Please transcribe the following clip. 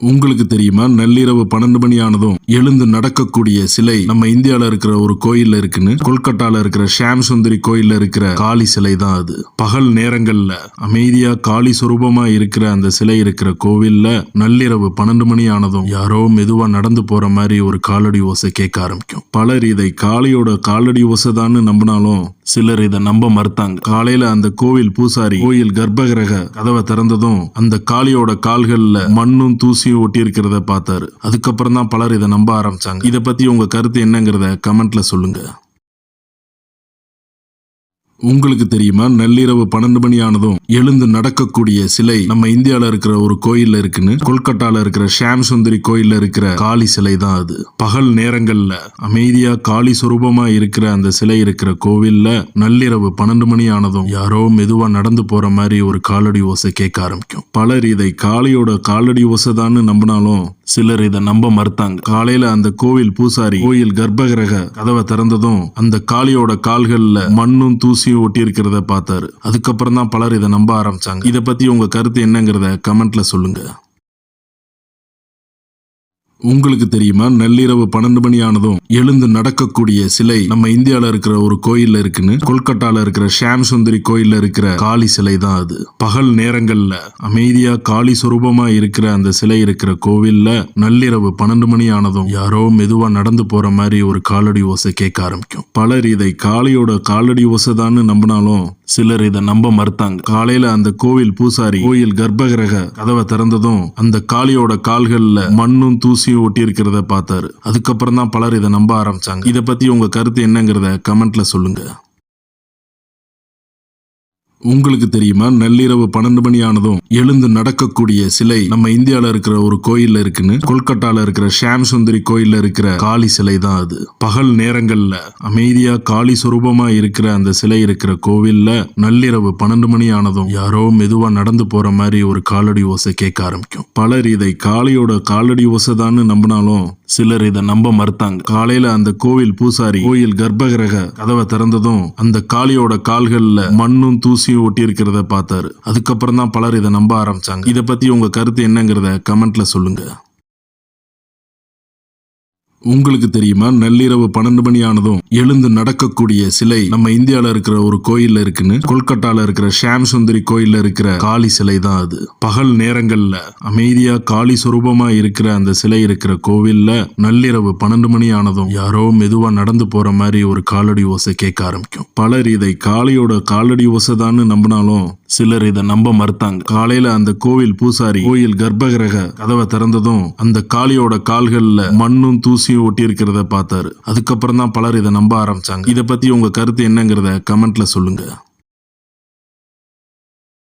உங்களுக்கு தெரியுமா? நள்ளிரவு பன்னெண்டு மணி ஆனதும் எழுந்து நடக்கக்கூடிய சிலை நம்ம இந்தியால இருக்கிற ஒரு கோயில்ல இருக்குன்னு கொல்கட்டால இருக்கிற ஷாம் சுந்தரி கோயில்ல இருக்கிற காளி சிலை தான் அது. பகல் நேரங்கள்ல அமைதியா காளி சுரூபமா இருக்கிற அந்த சிலை இருக்கிற கோவில்ல நள்ளிரவு பன்னெண்டு மணி ஆனதும் யாரோ மெதுவா நடந்து போற மாதிரி ஒரு காலடி ஓசை கேட்க ஆரம்பிக்கும். பலர் இதை காளியோட காலடி ஓசை தான் நம்பினாலும் சிலர் இதை நம்ப மறுத்தாங்க. காலையில அந்த கோவில் பூசாரி கோயில் கர்ப்பகிரக கதவை திறந்ததும் அந்த காளியோட கால்கள்ல மண்ணும் தூசி ஒட்டி இருக்கிறத பார்த்தாரு. அதுக்கப்புறம் தான் பலர் இதை நம்ப ஆரம்பிச்சாங்க. இதை பத்தி உங்க கருத்து என்னங்கிறத கமெண்ட்ல சொல்லுங்க. உங்களுக்கு தெரியுமா? நள்ளிரவு பன்னெண்டு மணி ஆனதும் எழுந்து நடக்கக்கூடிய சிலை நம்ம இந்தியால இருக்கிற ஒரு கோயில்ல இருக்குன்னு கொல்கட்டால இருக்கிற ஷாம் சுந்தரி கோயில்ல இருக்கிற காளி சிலை தான் அது. பகல் நேரங்கள்ல அமைதியா காளி சுரூபமா இருக்கிற அந்த சிலை இருக்கிற கோவில்ல நள்ளிரவு பன்னெண்டு மணி ஆனதும் யாரோ மெதுவா நடந்து போற மாதிரி ஒரு காலடி ஓசை கேட்க ஆரம்பிக்கும். பலர் இதை காளியோட காலடி ஓசை தான்னு நம்பினாலும் சிலர் இதை நம்ப மறுத்தாங்க. காலையில அந்த கோவில் பூசாரி கோயில் கர்ப்பகிரக கதவை திறந்ததும் அந்த காளியோட கால்கள்ல மண்ணும் தூசி ஒட்டி இருக்கிறத பார்த்தாரு. அதுக்கப்புறம் தான் பலர் இதை நம்ப ஆரம்பிச்சாங்க. இதை பத்தி உங்க கருத்து என்னங்கிறத கமெண்ட்ல சொல்லுங்க. உங்களுக்கு தெரியுமா? நள்ளிரவு பன்னெண்டு மணி ஆனதும் எழுந்து நடக்கக்கூடிய சிலை நம்ம இந்தியால இருக்கிற ஒரு கோயில்ல இருக்குன்னு கொல்கட்டால இருக்கிற ஷாம் சுந்தரி கோயில்ல இருக்கிற காளி சிலை தான் அது. பகல் நேரங்கள்ல அமைதியா காளி சுரூபமா இருக்கிற அந்த சிலை இருக்கிற கோவில்ல நள்ளிரவு பன்னெண்டு மணி ஆனதும் யாரோ மெதுவா நடந்து போற மாதிரி ஒரு காலடி ஓசை கேட்க ஆரம்பிக்கும். பலர் இதை காளியோட காலடி ஓசை தான்னு நம்பினாலும் சிலர் இதை நம்ப மறுத்தாங்க. காலையில அந்த கோவில் பூசாரி கோயில் கர்ப்பகிரக கதவை திறந்ததும் அந்த காளியோட கால்கள்ல மண்ணும் தூசி தூசியும் ஒட்டி இருக்கிறத பார்த்தாரு. அதுக்கப்புறம் தான் பலர் இதை நம்ப ஆரம்பிச்சாங்க. இதை பத்தி உங்க கருத்து என்னங்கிறத கமெண்ட்ல சொல்லுங்க. உங்களுக்கு தெரியுமா? நள்ளிரவு பன்னெண்டு மணி ஆனதும் எழுந்து நடக்கக்கூடிய சிலை நம்ம இந்தியால இருக்கிற ஒரு கோயில்ல இருக்குன்னு கொல்கட்டால இருக்கிற ஷாம் சுந்தரி கோயில்ல இருக்கிற காளி சிலை தான் அது. பகல் நேரங்கள்ல அமைதியா காளி சுரூபமா இருக்கிற அந்த சிலை இருக்கிற கோவில்ல நள்ளிரவு பன்னெண்டு மணி ஆனதும் யாரோ மெதுவா நடந்து போற மாதிரி ஒரு காலடி ஓசை கேட்க ஆரம்பிக்கும். பலர் இதை காளியோட காலடி ஓசை தான்னு நம்பினாலும் சிலர் இதை நம்ப மறுத்தாங்க. காலையில அந்த கோவில் பூசாரி கோயில் கர்ப்பகிரக கதவை திறந்ததும் அந்த காளியோட கால்கள்ல மண்ணும் தூசி தூசியும் ஒட்டி இருக்கிறத பார்த்தாரு. அதுக்கப்புறம் தான் பலர் இதை நம்ப ஆரம்பிச்சாங்க. இதை பத்தி உங்க கருத்து என்னங்கிறத கமெண்ட்ல சொல்லுங்க. உங்களுக்கு தெரியுமா? நள்ளிரவு பன்னெண்டு மணி ஆனதும் எழுந்து நடக்கக்கூடிய சிலை நம்ம இந்தியால இருக்கிற ஒரு கோயில்ல இருக்குன்னு கொல்கட்டால இருக்கிற ஷாம் சுந்தரி கோயில்ல இருக்கிற காளி சிலை தான் அது. பகல் நேரங்கள்ல அமைதியா காளி சுரூபமா இருக்கிற அந்த சிலை இருக்கிற கோவில்ல நள்ளிரவு பன்னெண்டு மணி ஆனதும் யாரோ மெதுவா நடந்து போற மாதிரி ஒரு காலடி ஓசை கேட்க ஆரம்பிக்கும். பலர் இதை காளியோட காலடி ஓசை தான் நம்பினாலும் சிலர் இதை நம்ப மறுத்தாங்க. காலையில அந்த கோவில் பூசாரி கோயில் கர்ப்பகிரக கதவை திறந்ததும் அந்த காளியோட கால்கள்ல மண்ணும் தூசியும் ஒட்டி இருக்கிறத பார்த்தாரு. அதுக்கப்புறம் தான் பலர் இதை நம்ப ஆரம்பிச்சாங்க. இதை பத்தி உங்க கருத்து என்னங்கிறத கமெண்ட்ல சொல்லுங்க.